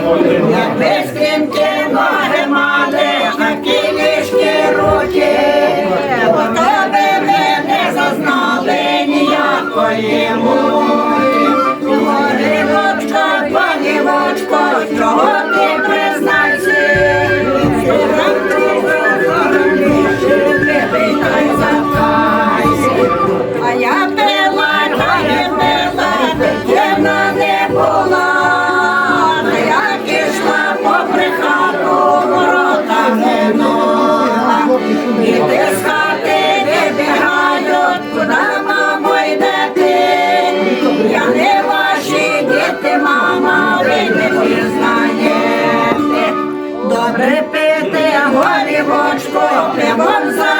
Yeah. припити, а голівочку пивом за.